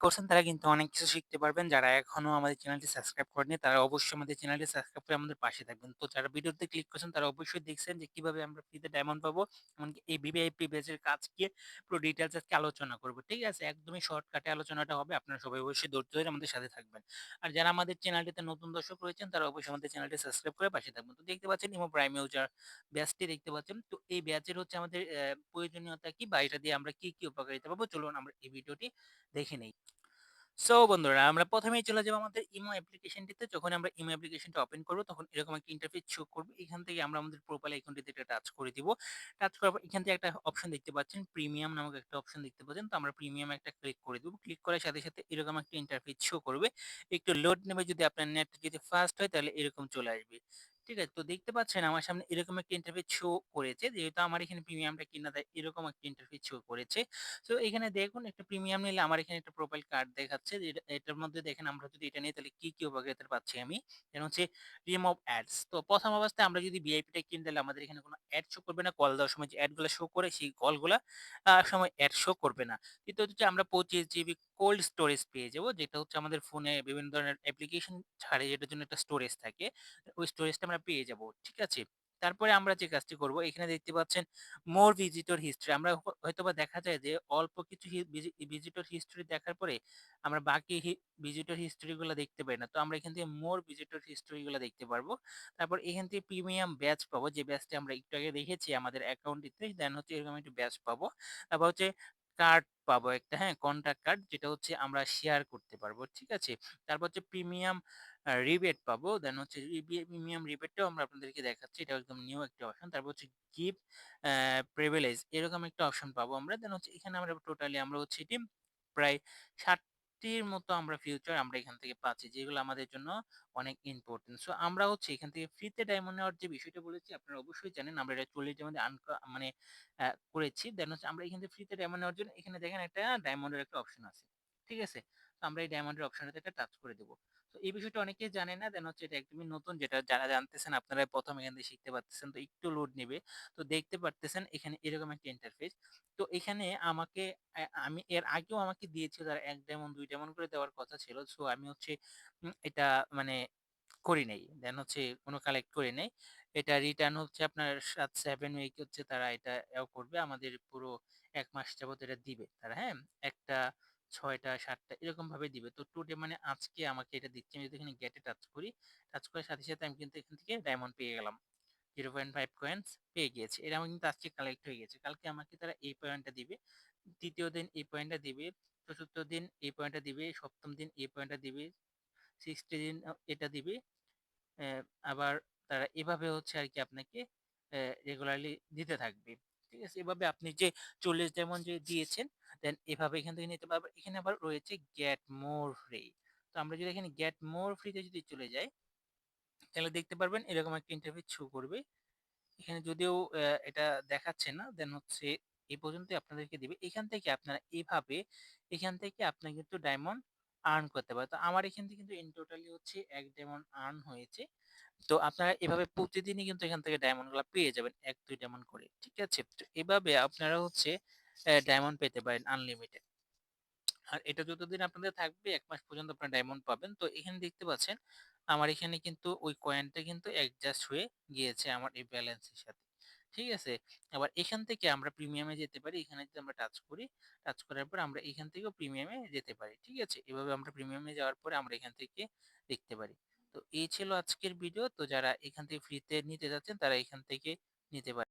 করছেন তারা কিন্তু অনেক কিছু শিখতে পারবেন। যারা এখনও আমাদের চ্যানেলটি সাবস্ক্রাইব করেনি তারা অবশ্যই আমাদের চ্যানেলটি সাবস্ক্রাইব করে আমাদের পাশে থাকবেন। তো যারা ভিডিওতে ক্লিক করছেন তারা অবশ্যই দেখছেন যে কীভাবে আমরা ফ্রিতে ডায়মন্ড পাবো। এমনকি এই ভিভিআইপি ব্যাচের কাজ কি পুরো ডিটেইলস আজকে আলোচনা করব ঠিক আছে? একদমই শর্টকাটে আলোচনাটা হবে। আপনারা সবাই অবশ্যই ধৈর্য ধরে আমাদের সাথে থাকবেন। আর যারা আমাদের চ্যানেলটিতে নতুন দর্শক রয়েছেন তারা অবশ্যই আমাদের চ্যানেলটি সাবস্ক্রাইব করে পাশে থাকবেন। তো দেখতে পাচ্ছেন ইমো প্রাইম ইউজার ব্যাচটি দেখতে পাচ্ছেন। তো এই ব্যাচের হচ্ছে আমাদের প্রয়োজনীয়তা কি বা এটা দিয়ে আমরা কি, কি উপকারিতা পাবো চলুন আমরা এই ভিডিওটি দেখে নেই। সো বন্ধুরা আমরা প্রথমেই চলে যাব আমাদের ইমো অ্যাপ্লিকেশনটিতে। যখন আমরা ইমো অ্যাপ্লিকেশনটা ওপেন করব তখন এরকম একটা ইন্টারফেস শো করবে। এখান থেকে আমরা আমাদের প্রোফাইল আইকনটিতে একটা টাচ করে দিব। টাচ করার পর এখান থেকে একটা অপশন দেখতে পাচ্ছেন প্রিমিয়াম নামক একটা অপশন দেখতে পাচ্ছেন। তো আমরা প্রিমিয়াম একটা ক্লিক করে দিব। ক্লিক করার সাথে, সাথে এরকম একটা ইন্টারফেস শো করবে। একটু লোড নেবে যদি আপনার নেট যদি ফাস্ট হয় তাহলে এরকম চলে আসবে। ঠিক আছে? তো দেখতে পাচ্ছেন আমার সামনে এরকম একটা ইন্টারফেস শো করেছে। যেহেতু আমার এখানে প্রিমিয়ামটা কিনা তাই এরকম একটা ইন্টারফেস শো করেছে। সো এখানে দেখুন একটা প্রিমিয়াম নিলে আমার এখানে একটা প্রোফাইল কার্ড দেখাচ্ছে এটার মধ্যে দেখেন আমরা যদি এটা নিই তাহলে কি, কি উপকারিতা পাচ্ছি আমি। যেমন হচ্ছে রিমুভ অ্যাডস। তো প্রথম অবস্থায় আমরা যদি ভিআইপিটা কিনে তাহলে আমাদের এখানে কোনো অ্যাড শো করবে না। কল দেওয়ার সময় যে অ্যাডগুলা শো করে সেই কলগুলা সময় অ্যাড শো করবে না। দ্বিতীয়ত হচ্ছে আমরা 25 জিবি কোল্ড স্টোরেজ পেয়ে যাব। যেটা হচ্ছে আমাদের ফোনে বিভিন্ন ধরনের অ্যাপ্লিকেশন ছাড়ে, যেটার জন্য একটা স্টোরেজ থাকে। ওই স্টোরেজটা আমরা পেয়ে যাব। ঠিক আছে? তারপরে আমরা যে কাজটি করব, এখানে দেখতে পাচ্ছেন মোর ভিজিটর হিস্ট্রি আমরা হ, হয়তোবা দেখা যায় যে অল্প কিছু ভিজিটর হিস্ট্রি দেখার পরে আমরা বাকি ভিজিটর হিস্ট্রি গুলা দেখতে পাই না। তো আমরা এখান থেকে মোর ভিজিটর হিস্ট্রি গুলা দেখতে পারব। তারপর এখান থেকে প্রিমিয়াম ব্যাচ পাবো যে ব্যাচটি আমরা একটু আগে দেখেছি আমাদের অ্যাকাউন্টটিতে। দেন হচ্ছে এরকম একটা ব্যাচ পাবো। তারপর হচ্ছে কার্ড পাবো একটা হ্যাঁ? কন্ট্রাক্ট কার্ড যেটা হচ্ছে আমরা শেয়ার করতে পারব। ঠিক আছে? তারপর হচ্ছে প্রিমিয়াম রিবেট পাবো। দেন হচ্ছে প্রিমিয়াম রিবেটটাও আমরা আপনাদেরকে দেখাচ্ছি। এটা একদম নিউ একটা অপশন। তারপর হচ্ছে গিফট প্রিভিলেজ এরকম একটা অপশন পাবো আমরা। দেন হচ্ছে এখানে আমরা টোটালি আমরা হচ্ছে এটি প্রায় ৬০ টির মতো আমরা ফিউচার আমরা এখান থেকে পাচ্ছি। যেগুলো আমাদের জন্য অনেক ইম্পর্টেন্ট সো আমরা হচ্ছে এখান থেকে ফ্রিতে ডায়মন্ড নেওয়ার যে বিষয়টা বলেছি, আপনারা অবশ্যই জানেন। আমরা এটা ৪০ দিনের মধ্যে মানে করেছি। দেন হচ্ছে আমরা এখান থেকে ফ্রিতে ডায়মন্ড নেওয়ার জন্য এখানে দেখেন একটা ডায়মন্ডের একটা অপশন আছে। ঠিক আছে? তো আমরা এই ডায়মন্ডের অপশনটাতে একটা টাচ করে দেব। তো এই বিষয়টা অনেকেই জানে না। দেন হচ্ছে এটা একদমই নতুন যেটা যারা জানতেছেন আপনারা প্রথম এখান থেকে শিখতে পারতেছেন। তো একটু লোড নিবে। তো দেখতে পারতেছেন এখানে এরকম একটা ইন্টারফেস। তো এখানে আমাকে আমি এর আগেও আমাকে দিয়েছিল তারা ১ ডায়মন্ড ২ ডায়মন্ড করে দেওয়ার কথা ছিল। সো আমি হচ্ছে এটা মানে করি নাই। দেন হচ্ছে কোনো কালেক্ট করি নাই। এটা রিটার্ন হচ্ছে আপনার ৭ 7 উইক হচ্ছে তারা এটা করবে। আমাদের পুরো এক মাস যাবত এটা দিবে তারা, হ্যাঁ? একটা ৬ টা ৭ টা এরকমভাবে দিবে। তো টুডে মানে আজকে আমাকে এটা দিচ্ছে। আমি যদি এখানে গেটে টাচ করি, টাচ করার সাথে, সাথে আমি কিন্তু এখান থেকে ডায়মন্ড পেয়ে গেলাম। 0.5 কয়েন্স পেয়ে গিয়েছি। এটা আমার কিন্তু আজকে কালেক্ট হয়ে গেছে। কালকে আমাকে তারা এই পয়েন্টটা দিবে। ৩য় দিন এই পয়েন্টটা দিবে। ৪র্থ দিন এই পয়েন্টটা দিবে। সপ্তম দিন এই পয়েন্টটা দিবে। 60 দিন এটা দিবে। আবার তারা এভাবে হচ্ছে আর কি আপনাকে রেগুলারলি দিতে থাকবে। ঠিক আছে? এভাবে আপনি যে ৪০ ডায়মন্ড যে দিয়েছেন, দেন এভাবে এখান থেকে নিতে পারবেন। এখানে আবার রয়েছে গেট মোর ফ্রি। তো আমরা যদি এখানে গেট মোর ফ্রিতে যদি চলে যাই, তাহলে দেখতে পারবেন এরকম একটা ইন্টারভিউ শো করবে। এখানে যদিও এটা দেখাচ্ছে না, দেন হচ্ছে এই পর্যন্তই আপনাদেরকে দিবে। এখান থেকে আপনারা এভাবে এখান থেকে আপনারা কিন্তু ডায়মন্ড আর্ন করতে পারেন। তো আমার এখান থেকে কিন্তু ইন টোটালি হচ্ছে ১ ডায়মন্ড আর্ন হয়েছে। তো আপনারা এভাবে প্রতিদিনই কিন্তু এখান থেকে ডায়মন্ডগুলা পেয়ে যাবেন ১-২ ডায়মন্ড করে। ঠিক আছে? তো এভাবে আপনারা হচ্ছে ডায়মন্ড পেতে পারেন আনলিমিটেড। আর এটা যতদিন আপনাদের থাকবে ১ মাস পর্যন্ত আপনারা ডায়মন্ড পাবেন। তো এখানে দেখতে পাচ্ছেন, আমার এখানে কিন্তু ওই কয়েনটা কিন্তু অ্যাডজাস্ট হয়ে গিয়েছে আমার এই ব্যালেন্সের সাথে। ঠিক আছে? আবার এখান থেকে আমরা প্রিমিয়ামে যেতে পারি। এখানে যদি আমরা টাচ করি, টাচ করার পর আমরা এখান থেকেও প্রিমিয়ামে যেতে পারি। ঠিক আছে? এভাবে আমরা প্রিমিয়ামে যাওয়ার পরে আমরা এখান থেকে দেখতে পারি। তো এই ছিল আজকের ভিডিও। তো যারা এখান থেকে ফ্রিতে নিতে যাচ্ছেন তারা এখান থেকে নিতে পারেন।